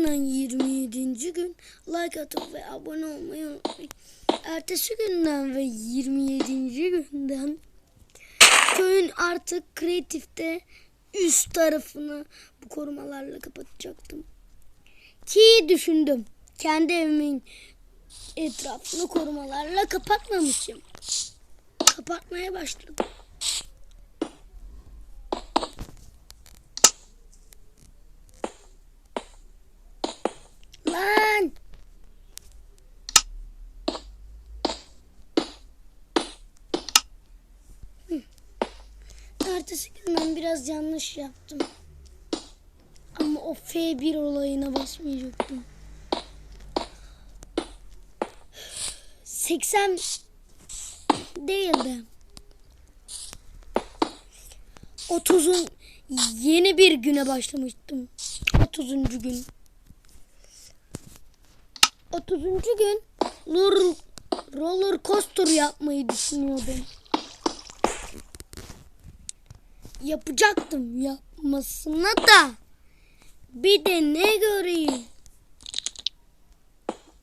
günden 27. gün like atıp ve abone olmayı unutmayın. Ertesi günden ve 27. günden köyün artık kreatifte üst tarafını bu korumalarla kapatacaktım. Ki düşündüm. Kendi evimin etrafını korumalarla kapatmamışım. Kapatmaya başladım. Lan! Hı. Ertesi gün ben biraz yanlış yaptım. Ama o F1 olayına basmayacaktım. 80 değildi. 30'un yeni bir güne başlamıştım. 30. gün. 30. gün roller, roller coaster yapmayı düşünüyordum. Yapacaktım yapmasına da bir de ne göreyim?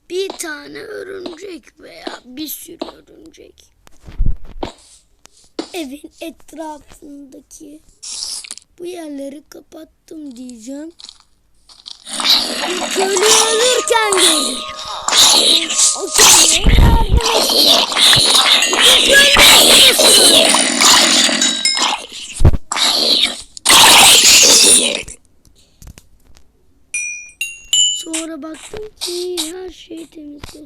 Bir tane örümcek veya bir sürü örümcek. Evin etrafındaki bu yerleri kapattım diyeceğim. Köylü ölürken gördüm. O köylüye yardım ettim. Köylü temizdi.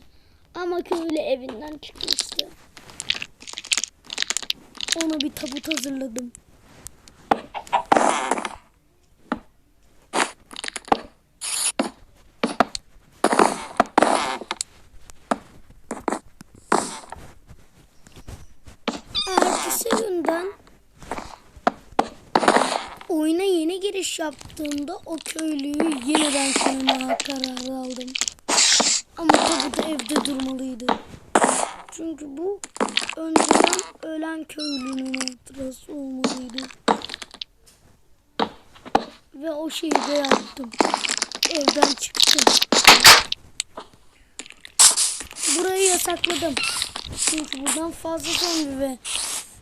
Ama köylü evinden çıkmıştı. Ona bir tabut hazırladım. Ertesi günden oyuna yeni giriş yaptığımda o köylüyü yeniden koymaya karar aldım. Ama tabii de evde durmalıydı. Çünkü bu önceden ölen köylünün hatırası olmalıydı. Ve o şeyi de yaptım. Evden çıktım. Burayı yasakladım. Çünkü buradan fazla zombi ve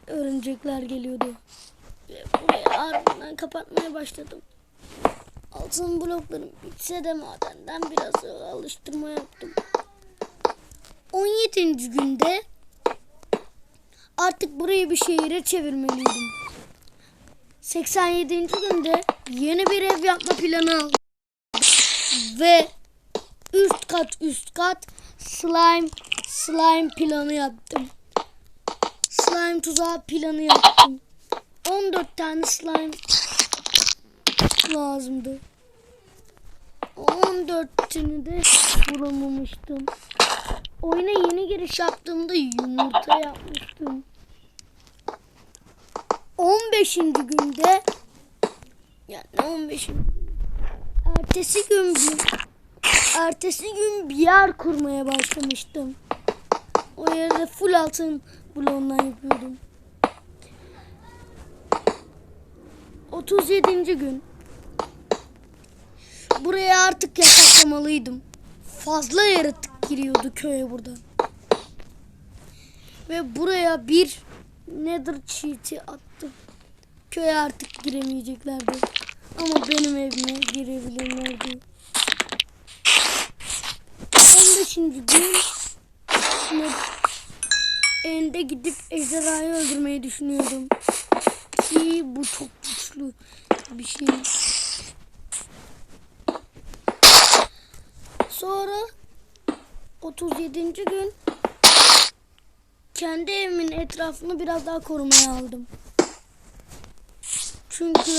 örümcekler geliyordu. Ve burayı ardından kapatmaya başladım. Altın bloklarım bitse de madenden biraz alıştırma yaptım. 17. günde artık burayı bir şehire çevirmeliydim. 87. günde yeni bir ev yapma planı aldım. Ve üst kat üst kat slime slime planı yaptım. Slime tuzağı planı yaptım. 14 tane slime lazımdı. 14'ünü de bulamamıştım. Oyuna yeni giriş yaptığımda yumurta yapmıştım. 15. günde yani 15. Ertesi gün bir ertesi gün bir yer kurmaya başlamıştım. O yerde full altın bloğundan yapıyordum. 37. gün Buraya artık yasaklamalıydım. Fazla yaratık giriyordu köye burada. Ve buraya bir nether cheat'i attım. Köye artık giremeyeceklerdi. Ama benim evime girebilirlerdi. 15. gün ne- Ende gidip ejderhayı öldürmeyi düşünüyordum. Ki bu çok güçlü bir şey. Sonra 37. gün kendi evimin etrafını biraz daha korumaya aldım. Çünkü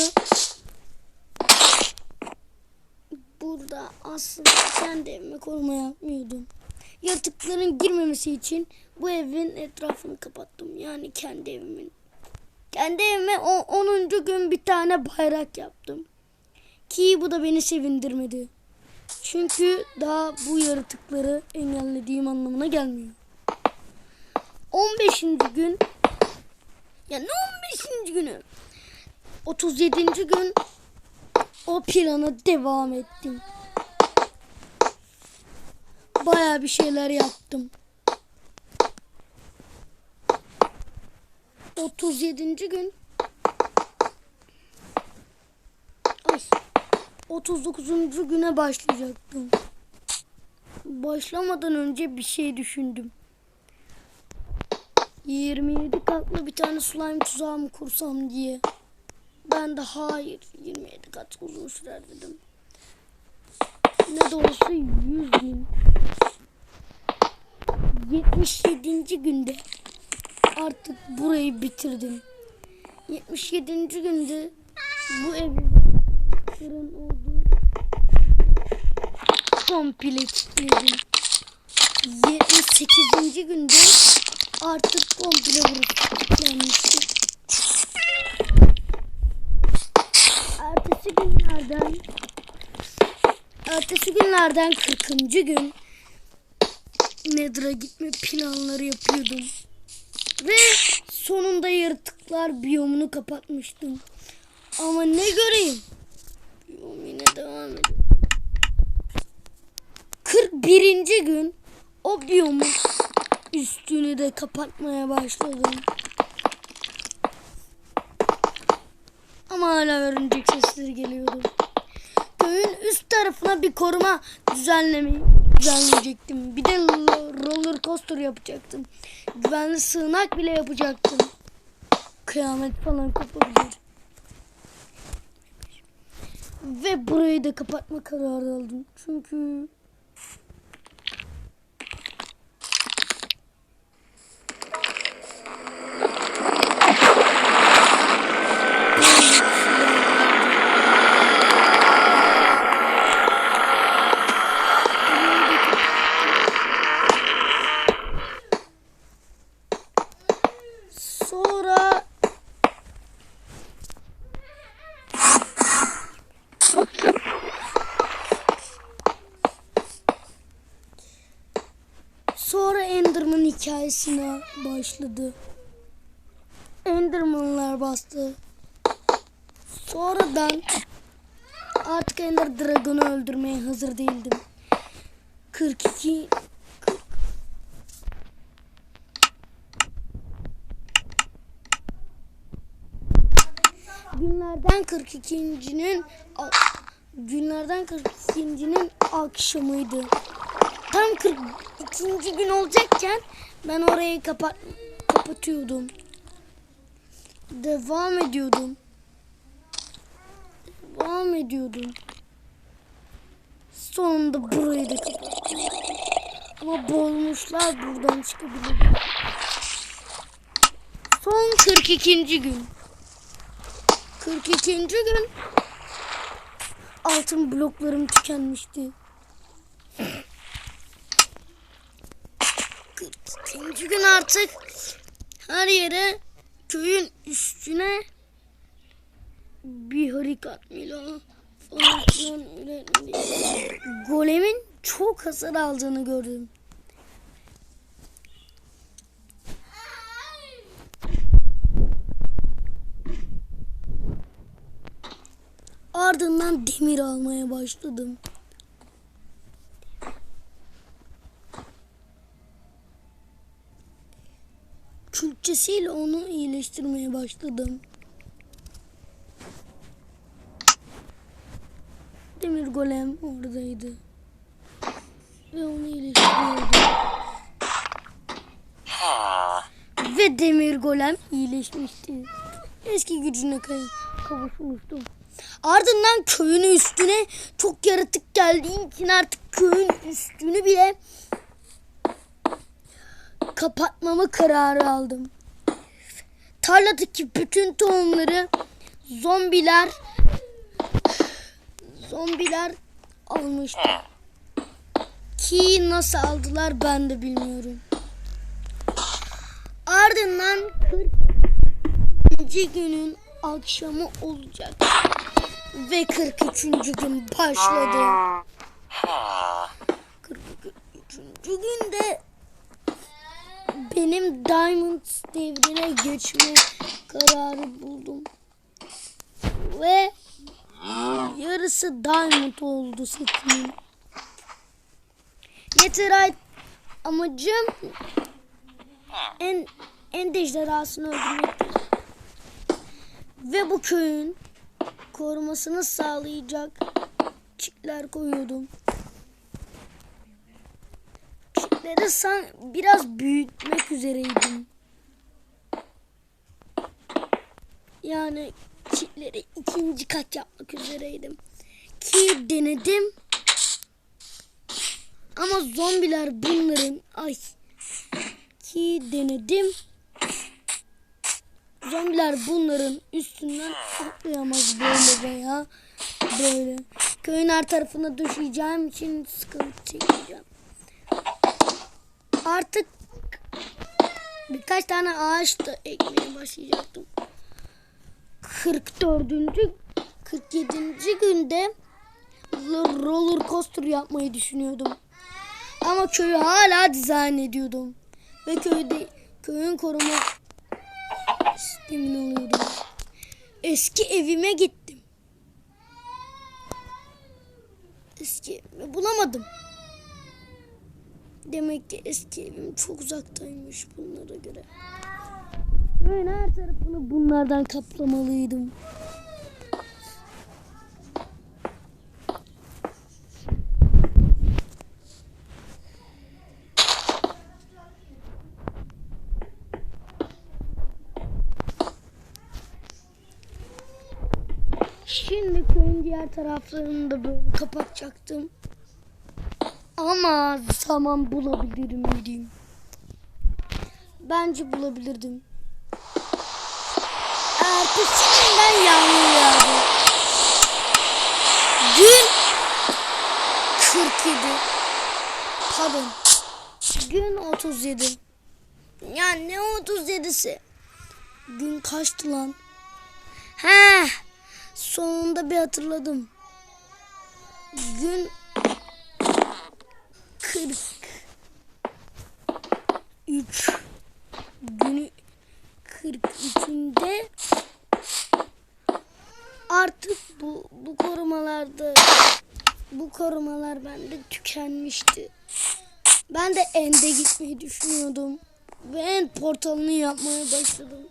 burada aslında kendi evimi korumaya yapmıyordum. Yaratıkların girmemesi için bu evin etrafını kapattım. Yani kendi evimin. Kendi evime o 10. gün bir tane bayrak yaptım. Ki bu da beni sevindirmedi. Çünkü daha bu yaratıkları engellediğim anlamına gelmiyor. 15. gün ya ne 15. günü? 37. gün o plana devam ettim. Baya bir şeyler yaptım. 37. gün Ay 39. güne başlayacaktım. Başlamadan önce bir şey düşündüm. 27 katlı bir tane slime tuzağı mı kursam diye. Ben de hayır 27 kat uzun sürer dedim. Ne de olsa 100 bin. 77. günde artık burayı bitirdim. 77. günde bu evi fırın olduğu komple kilitledim. 78. günde artık komple burası kilitlenmişti. Ertesi günlerden Ertesi günlerden 40. gün Nedra gitme planları yapıyordum. Ve sonunda yaratıklar biyomunu kapatmıştım. Ama ne göreyim? Devam ediyor. 41. gün o biyomun üstünü de kapatmaya başladım. Ama hala örümcek sesleri geliyordu. Köyün üst tarafına bir koruma düzenlemeyi düzenleyecektim. Bir de roller coaster yapacaktım. Güvenli sığınak bile yapacaktım. Kıyamet falan kopabilir. Ve burayı da kapatma kararı aldım. Çünkü Sonra Enderman hikayesine başladı. Endermanlar bastı. Sonradan artık Ender Dragon'u öldürmeye hazır değildim. 42 günlerden 42.'nin a- günlerden 42.'nin akşamıydı. Tam 42. gün olacakken ben orayı kapat kapatıyordum. Devam ediyordum. Devam ediyordum. Sonunda burayı da kapattım. Ama bozmuşlar buradan çıkabilir. Son 42. gün. 42. gün altın bloklarım tükenmişti. 42. gün artık her yere köyün üstüne bir üretmeli. Golemin çok hasar aldığını gördüm. Ardından demir almaya başladım. Külçesiyle onu iyileştirmeye başladım. Demir golem oradaydı. Ve onu iyileştiriyordu. Ve demir golem iyileşmişti. Eski gücüne kay- kavuşmuştu. Ardından köyün üstüne çok yaratık geldiği için artık köyün üstünü bile kapatmama kararı aldım. Tarladaki bütün tohumları zombiler zombiler almıştı. Ki nasıl aldılar ben de bilmiyorum. Ardından 40. günün akşamı olacak. Ve 43. gün başladı. 43. günde benim Diamond devrine geçme kararı buldum. Ve yarısı Diamond oldu setimin. Netherite amacım en en ejderhasını öldürmektir. Ve bu köyün korumasını sağlayacak çitler koyuyordum. Çitleri san biraz büyütmek üzereydim. Yani çitleri ikinci kat yapmak üzereydim. Ki denedim. Ama zombiler bunların ay ki denedim. Zombiler bunların üstünden atlayamaz böyle veya böyle. Köyün her tarafına düşeceğim için sıkıntı çekeceğim. Artık birkaç tane ağaç da ekmeye başlayacaktım. 44. 47. günde roller coaster yapmayı düşünüyordum. Ama köyü hala dizayn ediyordum. Ve köyde köyün koruma sistemini alıyordum. Eski evime gittim. Eski bulamadım. Demek ki eski evim çok uzaktaymış bunlara göre. Ben her tarafını bunlardan kaplamalıydım. Şimdi köyün diğer taraflarını da böyle kapatacaktım. Ama zaman bulabilir miydim? Bence bulabilirdim. Ertesi günden yağmur yağdı. Gün 47. Pardon. Gün 37. Ya ne 37'si? Gün kaçtı lan? He. Sonunda bir hatırladım. Gün 43 günü 43'ünde artık bu bu korumalarda bu korumalar bende tükenmişti. Ben de ende gitmeyi düşünüyordum. Ve end portalını yapmaya başladım.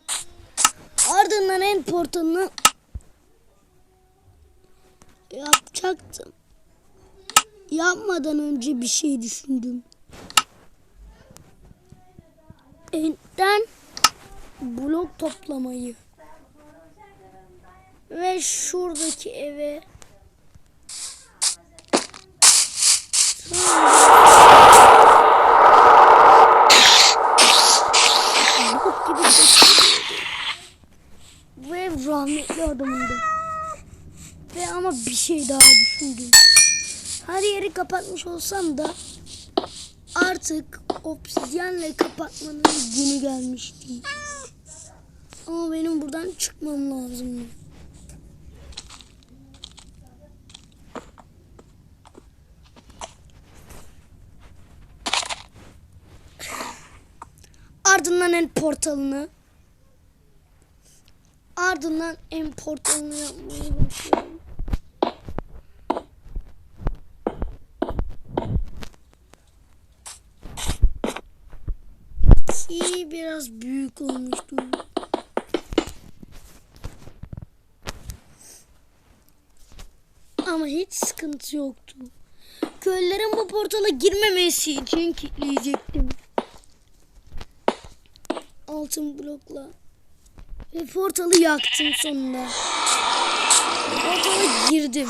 Ardından end portalını yapacaktım. Yapmadan önce bir şey düşündüm. End'den blok toplamayı ve şuradaki eve ev rahmetli adamındı. Ve ama bir şey daha düşündüm. Her yeri kapatmış olsam da artık obsidyenle kapatmanın günü gelmişti. Ama benim buradan çıkmam lazım. Ardından en portalını ardından en portalını yapmaya başlıyorum. Ki biraz büyük olmuştu. Ama hiç sıkıntı yoktu. Köylülerin bu portala girmemesi için kilitleyecektim. Altın blokla. Ve portalı yaktım sonunda. Portala girdim.